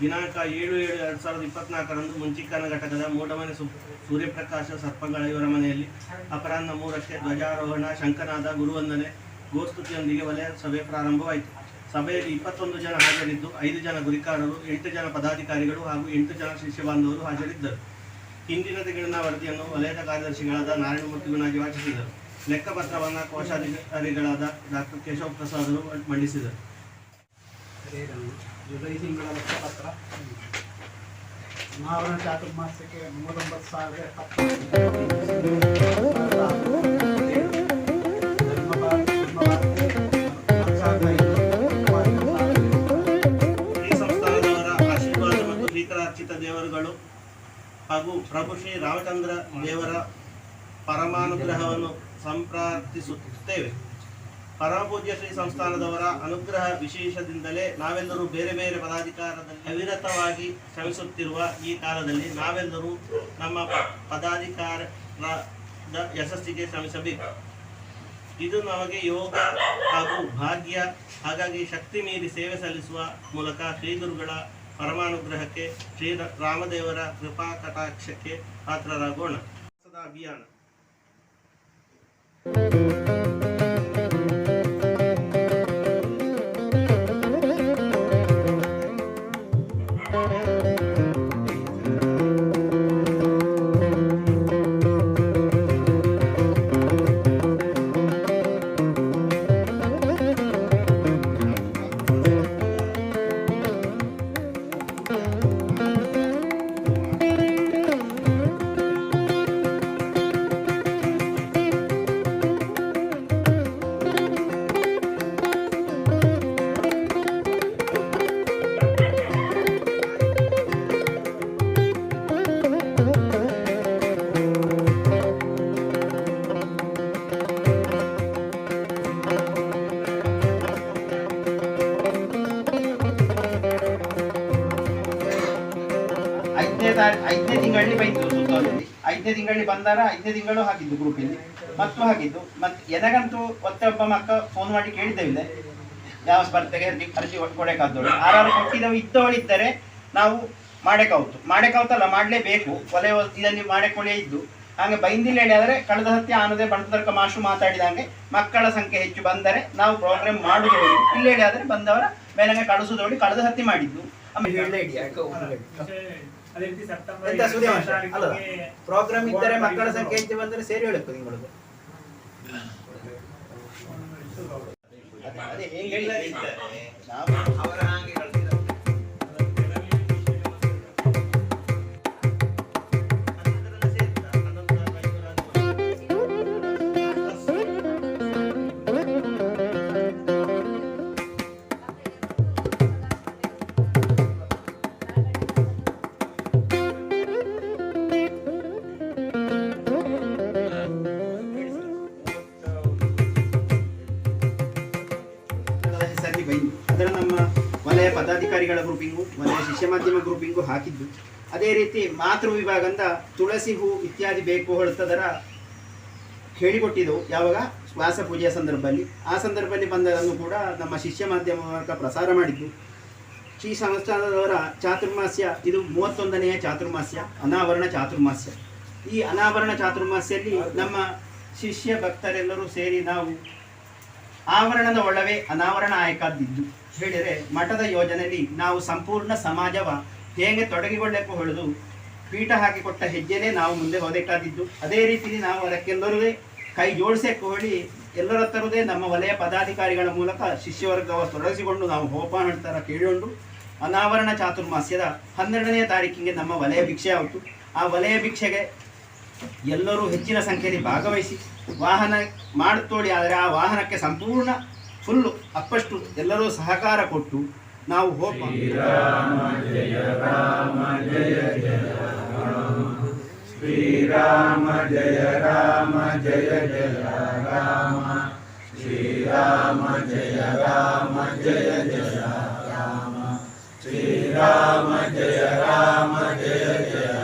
ದಿನಾಂಕ ಏಳು ಏಳು ಎರಡು ಸಾವಿರದ ಇಪ್ಪತ್ನಾಲ್ಕರಂದು ಮುಂಚಿಕ್ಕನ ಘಟಕದ ಮೂಡಮನೆ ಸು ಸೂರ್ಯಪ್ರಕಾಶ ಸರ್ಪಗಳ ಇವರ ಮನೆಯಲ್ಲಿ ಅಪರಾಹ್ನ ಮೂರಕ್ಕೆ ಧ್ವಜಾರೋಹಣ, ಶಂಕನಾದ, ಗುರುವಂದನೆ, ಗೋಸ್ತುತಿಯೊಂದಿಗೆ ವಲಯ ಸಭೆ ಪ್ರಾರಂಭವಾಯಿತು. ಸಭೆಯಲ್ಲಿ ಇಪ್ಪತ್ತೊಂದು ಜನ ಹಾಜರಿದ್ದು ಐದು ಜನ ಗುರಿಕಾರರು, ಎಂಟು ಜನ ಪದಾಧಿಕಾರಿಗಳು ಹಾಗೂ ಎಂಟು ಜನ ಶಿಷ್ಯ ಬಾಂಧವರು ಹಾಜರಿದ್ದರು. ಹಿಂದಿನ ತಿಂಗಳಿನ ವರದಿಯನ್ನು ವಲಯದ ಕಾರ್ಯದರ್ಶಿಗಳಾದ ನಾರಾಯಣಮೂರ್ತಿ ಗುಣಾಜಿ ವಾಚಿಸಿದರು. ಲೆಕ್ಕಪತ್ರವನ್ನು ಕೋಶಾಧಿಕಾರಿಗಳಾದ ಡಾಕ್ಟರ್ ಕೇಶವ ಪ್ರಸಾದರು ಅವರು ಜುಲೈ ತಿಂಗಳ ಲೆಕ್ಕಪತ್ರ ಚುನಾವಣಾ ಚಾತುರ್ಮಾಸಕ್ಕೆ ಮೂವತ್ತೊಂಬತ್ತು ಸಾವಿರದ ಮತ್ತು ದೇವರುಗಳು ಹಾಗೂ ಪ್ರಭು ಶ್ರೀ ರಾಮಚಂದ್ರ ದೇವರ ಪರಮಾನುಗ್ರಹವನ್ನು ಸಂಪ್ರಾರ್ಥಿಸುತ್ತೇವೆ ಪರಮಪೂಜ್ಯ ಶ್ರೀ ಸಂಸ್ಥಾನದವರ ಅನುಗ್ರಹ ವಿಶೇಷದಿಂದಲೇ ನಾವೆಲ್ಲರೂ ಬೇರೆ ಬೇರೆ ಪದಾಧಿಕಾರದಲ್ಲಿ ಅವಿರತವಾಗಿ ಶ್ರಮಿಸುತ್ತಿರುವ ಈ ಕಾಲದಲ್ಲಿ ನಾವೆಲ್ಲರೂ ನಮ್ಮ ಪದಾಧಿಕಾರ ಯಶಸ್ಸಿಗೆ ಶ್ರಮಿಸಬೇಕು. ಇದು ನಮಗೆ ಯೋಗ ಹಾಗೂ ಭಾಗ್ಯ ಹಾಗಾಗಿ ಶಕ್ತಿ ಮೀರಿ ಸೇವೆ ಸಲ್ಲಿಸುವ ಮೂಲಕ ಶ್ರೀಗುರುಗಳ ಪರಮಾನುಗ್ರಹಕ್ಕೆ ಶ್ರೀ ರಾಮದೇವರ ಕೃಪಾ ಕಟಾಕ್ಷಕ್ಕೆ ಪಾತ್ರರಾಗೋಣ. ಅಭಿಯಾನ. ಐದನೇ ತಿಂಗಳಲ್ಲಿ ಬೈತು ಸುತ್ತೋದಲ್ಲಿ. ಐದನೇ ತಿಂಗಳಲ್ಲಿ ಬಂದಾರ ಐದನೇ ತಿಂಗಳು ಹಾಕಿದ್ದು ಗ್ರೂಪಲ್ಲಿ ಮತ್ತು ಹಾಕಿದ್ದು ಮತ್ತೆ ಎನಗಂತೂ ಒತ್ತೊಬ್ಬ ಮಕ್ಕ ಫೋನ್ ಮಾಡಿ ಕೇಳಿದ್ದೇವೆ ಯಾವ ಸ್ಪರ್ಧೆಗೆ ಅರ್ಜಿ ಅರ್ಜಿ ಕೊಡಬೇಕಾದವಳು ಆರಾರು ಕೊಟ್ಟಿದ್ದವು ಇದ್ದವಳಿದ್ದರೆ ನಾವು ಮಾಡೇಕಾವ್ತು ಮಾಡೇಕಾವ್ತಲ್ಲ ಮಾಡಲೇಬೇಕು. ಕೊಲೆ ಇದರಲ್ಲಿ ಮಾಡಿಕೊಳ್ಳೇ ಇದ್ದು. ಹಾಗೆ ಬೈಂದಿಲ್ಲ ಹೇಳಿ ಆದರೆ ಕಳೆದ ಸತ್ಯ ಆನದೆ ಬಣತರ್ಕ ಮಾತಾಡಿದ ಮಾತಾಡಿದಂಗೆ ಮಕ್ಕಳ ಸಂಖ್ಯೆ ಹೆಚ್ಚು ಬಂದರೆ ನಾವು ಪ್ರೋಗ್ರಾಮ್ ಮಾಡುವುದು ಹೇಳಿ ಇಲ್ಲ ಹೇಳಿ ಆದರೆ ಬಂದವರ ಮೇಲೆ ಕಳಿಸೋದೋಡಿ ಕಳೆದ ಸತ್ಯ ಮಾಡಿದ್ದು. ಆಮೇಲೆ ಎಂತ ಸೂರ್ಯವಂಶ ಅಲ್ಲ ಪ್ರೋಗ್ರಾಮ್ ಇದ್ದರೆ ಮಕ್ಕಳ ಸಂಖ್ಯೆ ಹೆಚ್ಚು ಬಂದರೆ ಸೇರಿ ಹೇಳಬೇಕು ನಿಮ್ಮೊಳಗೆ. ವಲಯ ಪದಾಧಿಕಾರಿಗಳ ಗ್ರೂಪಿಂಗು ವಲಯ ಶಿಷ್ಯ ಮಾಧ್ಯಮ ಗ್ರೂಪಿಂಗು ಹಾಕಿದ್ದು. ಅದೇ ರೀತಿ ಮಾತೃ ವಿಭಾಗ ಅಂತ ತುಳಸಿ ಹೂ ಇತ್ಯಾದಿ ಬೇಕು ಹೊರತದರ ಹೇಳಿಕೊಟ್ಟಿದ್ದೆವು ಯಾವಾಗ? ಶ್ವಾಸ ಪೂಜೆಯ ಸಂದರ್ಭದಲ್ಲಿ. ಆ ಸಂದರ್ಭದಲ್ಲಿ ಬಂದದನ್ನು ಕೂಡ ನಮ್ಮ ಶಿಷ್ಯ ಮಾಧ್ಯಮ ಮೂಲಕ ಪ್ರಸಾರ ಮಾಡಿದ್ದು. ಶ್ರೀ ಸಂಸ್ಥಾನದವರ ಚಾತುರ್ಮಾಸ್ಯ, ಇದು ಮೂವತ್ತೊಂದನೆಯ ಚಾತುರ್ಮಾಸ್ಯ, ಅನಾವರಣ ಚಾತುರ್ಮಾಸ್ಯ. ಈ ಅನಾವರಣ ಚಾತುರ್ಮಾಸ್ಯಲ್ಲಿ ನಮ್ಮ ಶಿಷ್ಯ ಭಕ್ತರೆಲ್ಲರೂ ಸೇರಿ ನಾವು ಆವರಣದ ಒಳವೆ ಅನಾವರಣ ಆಯ್ಕಾದಿದ್ದು ಹೇಳಿದರೆ ಮಠದ ಯೋಜನೆಯಲ್ಲಿ ನಾವು ಸಂಪೂರ್ಣ ಸಮಾಜವ ಹೇಗೆ ತೊಡಗಿಕೊಳ್ಳಬೇಕು ಹೊಳೆದು ಪೀಠ ಹಾಕಿಕೊಟ್ಟ ಹೆಜ್ಜೆನೇ ನಾವು ಮುಂದೆ ಹೋದಕ್ಕಾದಿದ್ದು ಅದೇ ರೀತಿಯಲ್ಲಿ ನಾವು ಅದಕ್ಕೆಲ್ಲರೂ ಕೈ ಜೋಡಿಸಕ್ಕೆ ಕೋಳಿ ಎಲ್ಲರ ಹತ್ರದೇ ನಮ್ಮ ವಲಯ ಪದಾಧಿಕಾರಿಗಳ ಮೂಲಕ ಶಿಷ್ಯವರ್ಗವ ತೊಡಗಿಸಿಕೊಂಡು ನಾವು ಹೋಪಾನ ಥರ ಕೇಳಿಕೊಂಡು ಅನಾವರಣ ಚಾತುರ್ಮಾಸ್ಯದ ಹನ್ನೆರಡನೇ ತಾರೀಕಿಗೆ ನಮ್ಮ ವಲಯ ಭಿಕ್ಷೆ ಆಯಿತು. ಆ ವಲಯ ಭಿಕ್ಷೆಗೆ ಎಲ್ಲರೂ ಹೆಚ್ಚಿನ ಸಂಖ್ಯೆಯಲ್ಲಿ ಭಾಗವಹಿಸಿ ವಾಹನ ಮಾಡುತ್ತೋಳಿ ಆದರೆ ಆ ವಾಹನಕ್ಕೆ ಸಂಪೂರ್ಣ ಫುಲ್ಲು ಅಪ್ಪಷ್ಟು ಎಲ್ಲರೂ ಸಹಕಾರ ಕೊಟ್ಟು ನಾವು ಹೋಗ ಶ್ರೀರಾಮ ಜಯ ರಾಮ, ಜಯ ಜಯ ರಾಮ, ಶ್ರೀರಾಮ ಜಯ ರಾಮ, ಜಯ ಜಯ ರಾಮ. ಶ್ರೀರಾಮ ಜಯ ರಾಮ ಜಯ ಜಯ